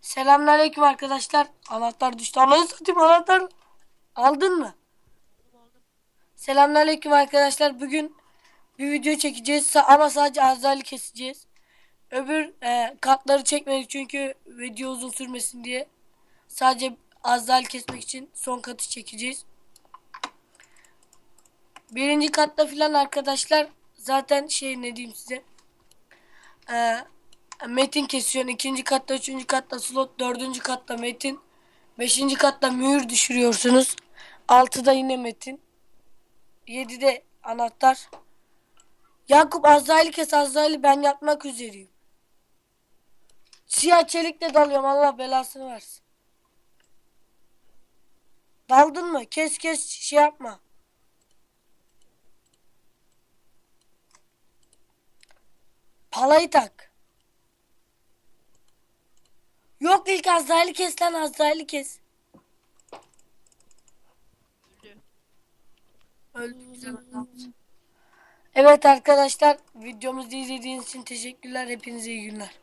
Selamünaleyküm arkadaşlar. Anahtar düştü. Ananı satayım anahtar. Aldın mı? Selamünaleyküm arkadaşlar. Bugün bir video çekeceğiz ama sadece Azrail'i keseceğiz. Öbür e, katları çekmedik çünkü video uzun sürmesin diye. Sadece Azrail kesmek için son katı çekeceğiz. Birinci katta filan arkadaşlar zaten şey ne diyeyim size. Eee metin kesiyorsun. ikinci katta, üçüncü katta slot, dördüncü katta metin. Beşinci katta mühür düşürüyorsunuz. Altıda yine metin. Yedide anahtar. Yakup Azrail'i kes Azrail'i ben yatmak üzereyim. Siyah çelikle dalıyorum Allah belasını versin. Daldın mı? Kes kes şey yapma. Palayı tak. İlk Azrail'i kes lan Azrail'i kes. Öldü. Güzel adamız. Evet arkadaşlar videomuzu izlediğiniz için teşekkürler. Hepinize iyi günler.